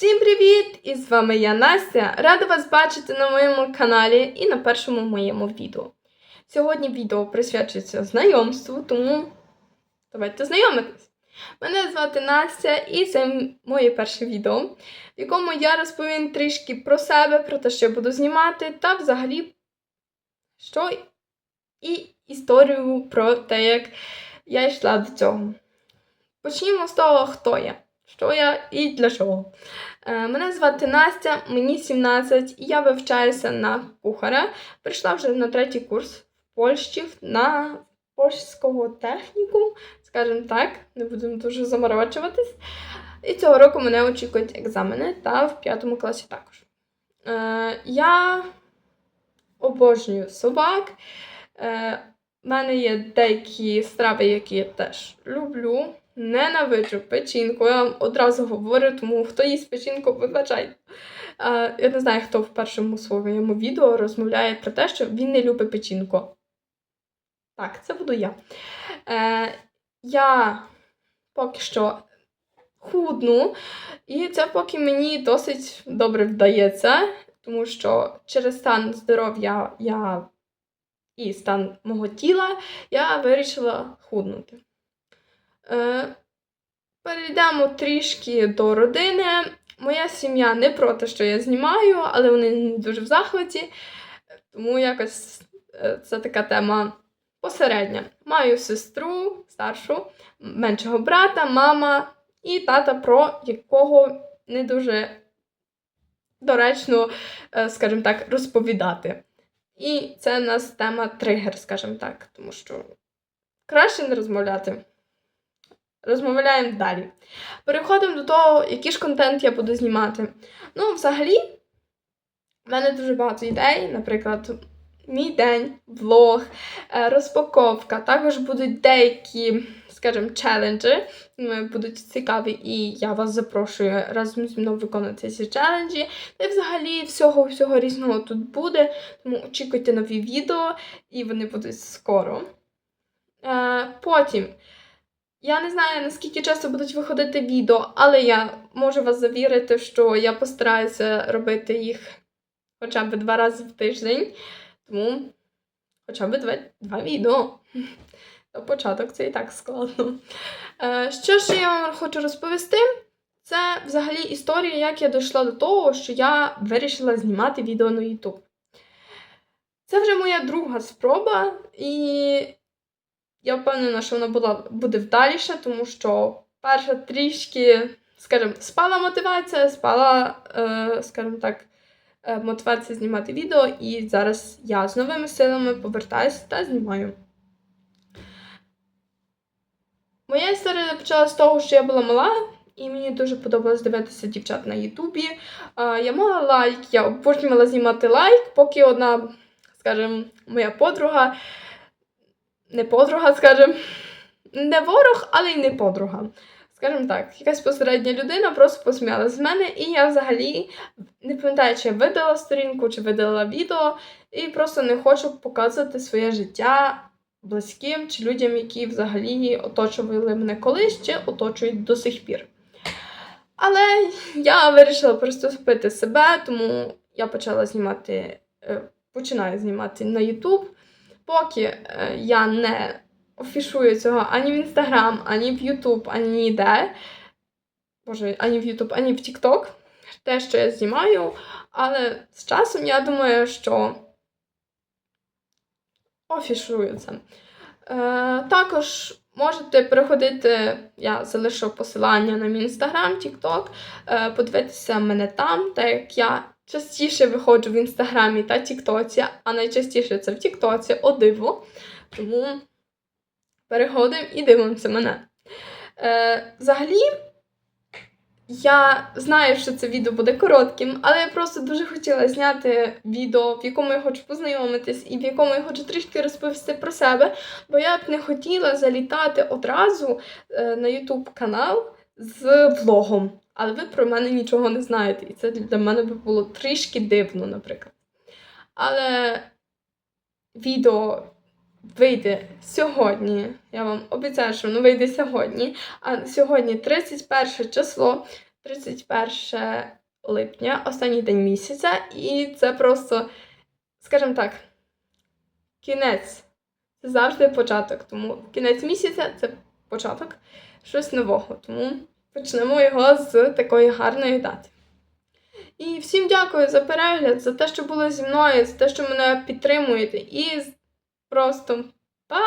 Всім привіт! І з вами я Настя. Рада вас бачити на моєму каналі і на першому моєму відео. Сьогодні відео присвячується знайомству, тому давайте знайомитись. Мене звати Настя, і це моє перше відео, в якому я розповім трішки про себе, про те, що я буду знімати, та взагалі, що і історію про те, як я йшла до цього. Почнімо з того, хто я, що я і для чого. Е, Мене звати Настя, мені 17, і я вивчаюся на кухаря. Прийшла вже на третій курс в Польщі на польського техніку, скажімо так, не будемо дуже заморочуватись. І цього року мене очікують екзамени та в п'ятому класі також. Е, я обожнюю собак. Е, в мене є деякі страви, які я теж люблю. Ненавиджу печінку. Я вам одразу говорю, тому хто їсть печінку, вибачайте. Я не знаю, хто в першому своєму відео розмовляє про те, що він не любить печінку. Так, це буду я. Е, я поки що худну, і це поки мені досить добре вдається, тому що через стан здоров'я я і стан мого тіла я вирішила худнути. Е, перейдемо трішки до родини. Моя сім'я не проти, що я знімаю, але вони не дуже в захваті. Тому якось е, це така тема посередня. Маю сестру старшу, меншого брата, мама і тата, про якого не дуже доречно, е, скажімо так, розповідати. І це в нас тема тригер, скажімо так, тому що краще не розмовляти. Розмовляємо далі. Переходимо до того, який ж контент я буду знімати. Ну, взагалі, в мене дуже багато ідей, наприклад, мій день, влог, е, розпаковка. Також будуть деякі, скажімо, челенджі, будуть цікаві, і я вас запрошую разом зі мною виконати ці челенджі. Та й взагалі всього всього різного тут буде. Тому очікуйте нові відео, і вони будуть скоро. Е, потім. Я не знаю, наскільки часто будуть виходити відео, але я можу вас завірити, що я постараюся робити їх хоча б два рази в тиждень. Тому хоча б два, два відео. То початок це і так складно. Е, що ж я вам хочу розповісти? Це взагалі історія, як я дійшла до того, що я вирішила знімати відео на YouTube. Це вже моя друга спроба, і я впевнена, що вона була, буде вдаліша, тому що перша трішки, скажімо, спала мотивація, спала, е, скажімо так, е, мотивація знімати відео, і зараз я з новими силами повертаюся та знімаю. Моя історія почалася з того, що я була мала, і мені дуже подобалось дивитися дівчат на Ютубі. Е, я мала лайк, я обожнювала знімати лайк, поки одна, скажімо, моя подруга не подруга, скажімо, не ворог, але й не подруга. Скажімо так, якась посередня людина просто посміялася з мене, і я взагалі не пам'ятаю, чи я видала сторінку, чи видала відео, і просто не хочу показувати своє життя близьким чи людям, які взагалі оточували мене колись чи оточують до сих пір. Але я вирішила приступити себе, тому я почала знімати, е, починаю знімати на YouTube поки е, я не афішую цього ані в Інстаграм, ані в Ютуб, ані ніде. Боже, ані в Ютуб, ані в Тікток. Те, що я знімаю. Але з часом я думаю, що афішую це. Е, також можете переходити, я залишу посилання на мій інстаграм, Тікток, е, подивитися мене там, так як я частіше виходжу в інстаграмі та Тіктоці, а найчастіше це в Тіктоці, о диво. Тому переходимо і дивимося мене. Е, Взагалі, я знаю, що це відео буде коротким, але я просто дуже хотіла зняти відео, в якому я хочу познайомитись, і в якому я хочу трішки розповісти про себе, бо я б не хотіла залітати одразу е, на YouTube канал з влогом. Але ви про мене нічого не знаєте, і це для мене би було трішки дивно, наприклад. Але відео вийде сьогодні. Я вам обіцяю, що воно вийде сьогодні. А сьогодні 31 число. 31 липня, останній день місяця, і це просто, скажімо так, кінець. Це завжди початок. Тому кінець місяця це початок щось нового. Тому почнемо його з такої гарної дати. І всім дякую за перегляд, за те, що були зі мною, за те, що мене підтримуєте. І просто па!